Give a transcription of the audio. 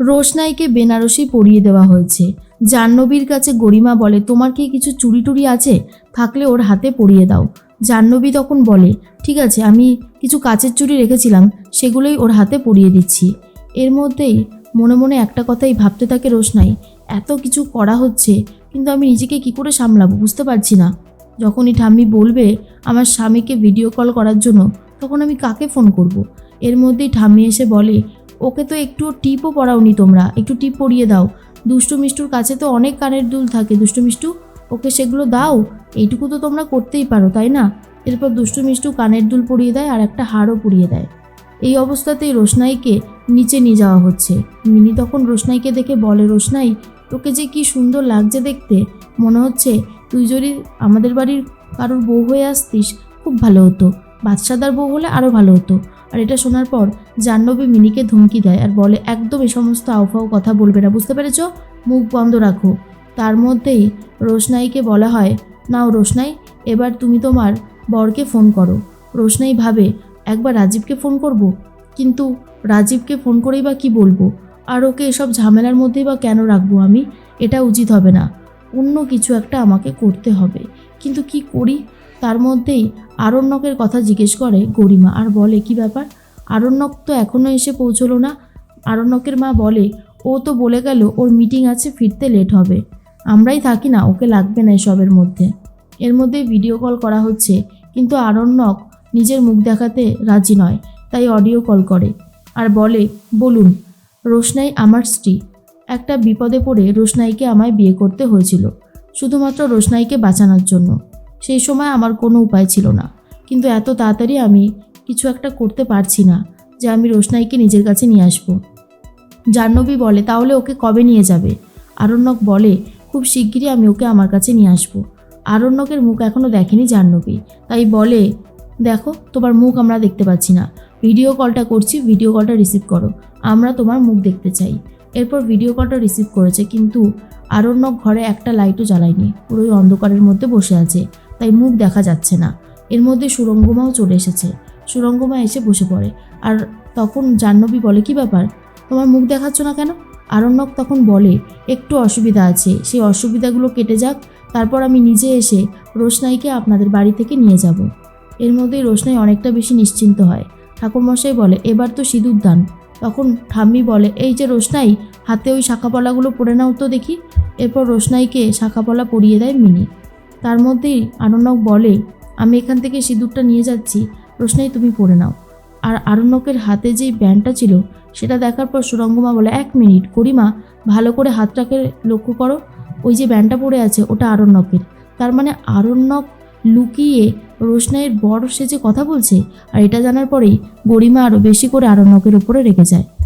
রোশনাইকে বেনারসি পরিয়ে দেওয়া হয়েছে। জাহ্নবীর কাছে গরিমা বলে, তোমার কি কিছু চুরি টুরি আছে? থাকলে ওর হাতে পরিয়ে দাও। জাহ্নবী তখন বলে, ঠিক আছে, আমি কিছু কাচের চুড়ি রেখেছিলাম, সেগুলোই ওর হাতে পরিয়ে দিচ্ছি। এর মধ্যেই মনে মনে একটা কথাই ভাবতে থাকে রোশনাই, এত কিছু করা হচ্ছে, কিন্তু আমি নিজেকে কি করে সামলাবো বুঝতে পারছি না। যখনই ঠাম্মি বলবে আমার স্বামীকে ভিডিও কল করার জন্য, তখন আমি কাকে ফোন করব। এর মধ্যেই ঠাম্মি এসে বলে ওকে তো একটু টিপও পড়াওনি তোমরা, একটু টিপ পরিয়ে দাও। দুষ্টু মিষ্টুর কাছে তো অনেক কানের দুল থাকে, দুষ্টু মিষ্টু, ওকে সেগুলো দাও, এইটুকু তো তোমরা করতেই পারো, তাই না? এরপর দুষ্টু মিষ্টু কানের দুল পরিয়ে দেয় আর একটা হাড়ও পরিয়ে দেয়। এই অবস্থাতেই রোশনাইকে নিচে নিয়ে যাওয়া হচ্ছে। মিনি তখন রোশনাইকে দেখে বলে, রোশনাই, তোকে যে কি সুন্দর লাগছে দেখতে। মনে হচ্ছে তুই যদি আমাদের বাড়ির কারোর বউ হয়ে আসতিস, খুব ভালো হতো। বাদশাদার বউ হলে আরও ভালো হতো। আর এটা শোনার পর জাহ্নবী মিনিকে ধমকি দেয় আর বলে, একদম এই সমস্ত আউফাও কথা বলবে না, বুঝতে পেরেছ? মুখ বন্ধ রাখো। তার মধ্যেই রোশনাইকে বলা হয়, নাও রোশনাই, এবার তুমি তোমার বরকে ফোন করো। রোশনাই ভাবে, একবার রাজীবকে ফোন করব? কিন্তু রাজীবকে ফোন করেই বা কি বলব? আর ওকে এসব ঝামেলার মধ্যেই বা কেন রাখব আমি? এটা উচিত হবে না। অন্য কিছু একটা আমাকে করতে হবে। কিন্তু কি করি? তার মধ্যেই আরণ্যকের কথা জিজ্ঞেস করে গরিমা আর বলে, কি ব্যাপার? আরণ্যক তো এখনও এসে পৌঁছলো না? আরণ্যকের মা বলে, ও তো বলে গেল ওর মিটিং আছে, ফিরতে লেট হবে। আমরাই থাকি না, ওকে লাগবে না এসবের মধ্যে। এর মধ্যে ভিডিও কল করা হচ্ছে, কিন্তু আরণ্যক নিজের মুখ দেখাতে রাজি নয়, তাই অডিও কল করে আর বলে, বলুন, রোশনাই আমার স্ত্রী। একটা বিপদে পড়ে রোশনাইকে আমায় বিয়ে করতে হয়েছিল, শুধুমাত্র রোশনাইকে বাঁচানোর জন্য। সেই সময় আমার কোনো উপায় ছিল না। কিন্তু এত তাড়াতাড়ি আমি কিছু একটা করতে পারছি না, যে আমি রোশনাইকে নিজের কাছে নিয়ে আসব। জাহ্নবী বলে, তাহলে ওকে কবে নিয়ে যাবে? আরণ্যক বলে, খুব শিগগিরই আমি ওকে আমার কাছে নিয়ে আসব। আরণ্যকের মুখ এখনও দেখেনি জাহ্নবী, তাই বলে, দেখো, তোমার মুখ আমরা দেখতে পাচ্ছি না। ভিডিও কলটা করছি, ভিডিও কলটা রিসিভ করো। আমরা তোমার মুখ দেখতে চাই। এরপর ভিডিও কলটা রিসিভ করেছে, কিন্তু আরণ্যক ঘরে একটা লাইটও জ্বালায়নি। পুরোই অন্ধকারের মধ্যে বসে আছে। তাই মুখ দেখা যাচ্ছে না। এর মধ্যে সুরঙ্গমাও চলে এসেছে। সুরঙ্গমা এসে বসে পড়ে। আর তখন জাহ্নবী বলে, কি ব্যাপার? তোমার মুখ দেখাচ্ছ না কেন? আরণ্যক তখন বলে, একটু অসুবিধা আছে। সেই অসুবিধাগুলো কেটে যাক। তারপর আমি নিজে এসে রোশনাইকে আপনাদের বাড়ি থেকে নিয়ে যাব। এর মধ্যেই রোশনাই অনেকটা বেশি নিশ্চিন্ত হয়। ঠাকুরমশাই বলে, এবার তো সিঁদুর দান তখন ঠাম্মি বলে, এই যে রোশনাই, হাতে ওই শাখাপলাগুলো পরে নাও তো দেখি। এরপর রোশনাইকে শাখাপলা পরিয়ে দেয় মিনি। তার মধ্যেই আরণ্যক বলে, আমি এখান থেকে সিঁদুরটা নিয়ে যাচ্ছি রোশনাই তুমি পরে নাও। আর আরণ্যকের হাতে যেই ব্যান্ডটা ছিল, সেটা দেখার পর সুরঙ্গমা বলে, এক মিনিট, করিমা, ভালো করে হাতটাকে লক্ষ্য করো, ওই যে ব্যান্ডটা পড়ে আছে, ওটা আরণ্যকের। তার মানে আরণ্যক লুকিয়ে রোশনাইয়ের বড় সেজে কথা বলছে, আর এটা জানার পরেই গরিমা আরও বেশি করে আরণ্যকের উপরে রেখে যায়।